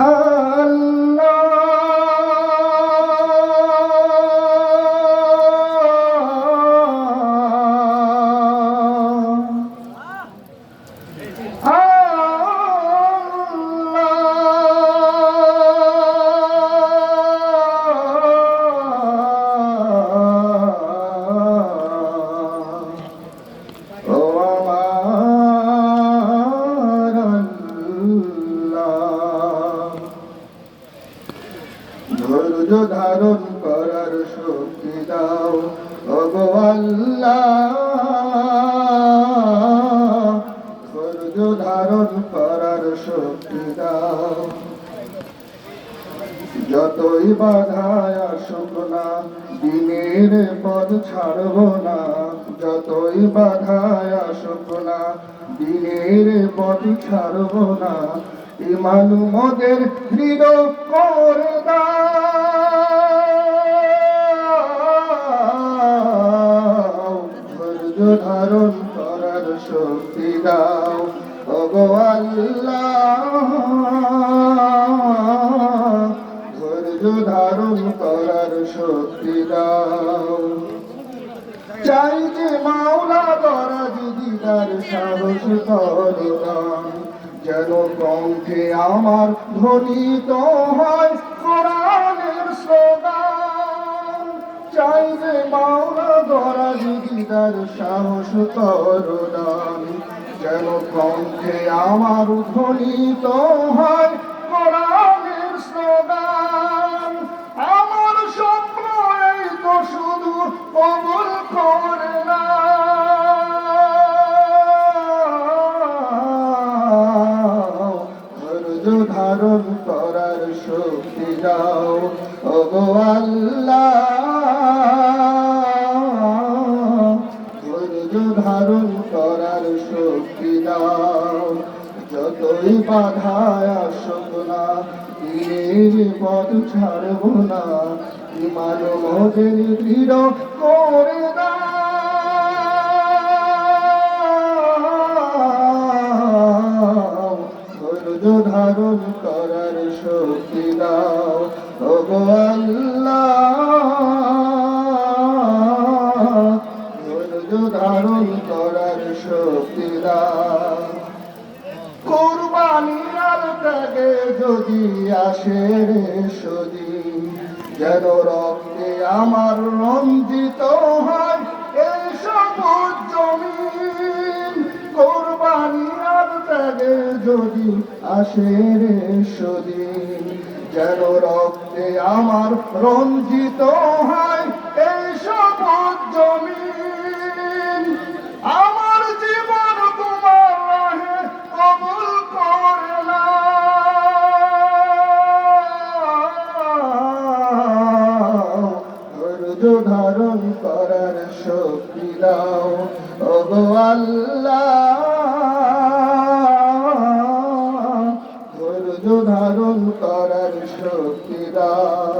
ও ধৈর্য ধারণ করার শক্তি দাও। ওগো ধারণ করার শক্তি দাও। যতই বাধায় আসুক না, দিনের পদ ছাড়ব না। যতই বাধায় আসুক না, দিনের পদ ছাড়ব না। ইমান মোদের দৃঢ় করে দাও ধারণ করার শক্তি দাও। ওগো আল্লাহ ধারণ করার শক্তি দাও। চাই যে মাওলা দরা দিদার সাহস করদাম যেন কণ্ঠে আমার ধ্বনিত হয় কোরআনের দিদার সাহস করদাম যেন কণ্ঠে আমার ধ্বনিত হয় কোরআনের স্লোগান। আমার স্বপ্ন এই তো শুধু কবল করে না। ধারণ করার শক্তি দাও। ওগো আল্লাহ। দাও যতই বাধায় আসুক না দিনের পথ ছাড়ব না, ইমান মোদের দৃঢ় করে দাও। ধৈর্য ধারণ করার শক্তি দাও। যদি আসে সদি যেন রক্তে আমার রঞ্জিত হয় এই সবুজ জমিন। কোরবানির ত্যাগে যদি আসে সদি যেন রক্তে আমার রঞ্জিত হয় ধৈর্য ধারণ করার শক্তি দাও। ওগো আল্লাহ ধৈর্য ধারণ করার শক্তি দাও।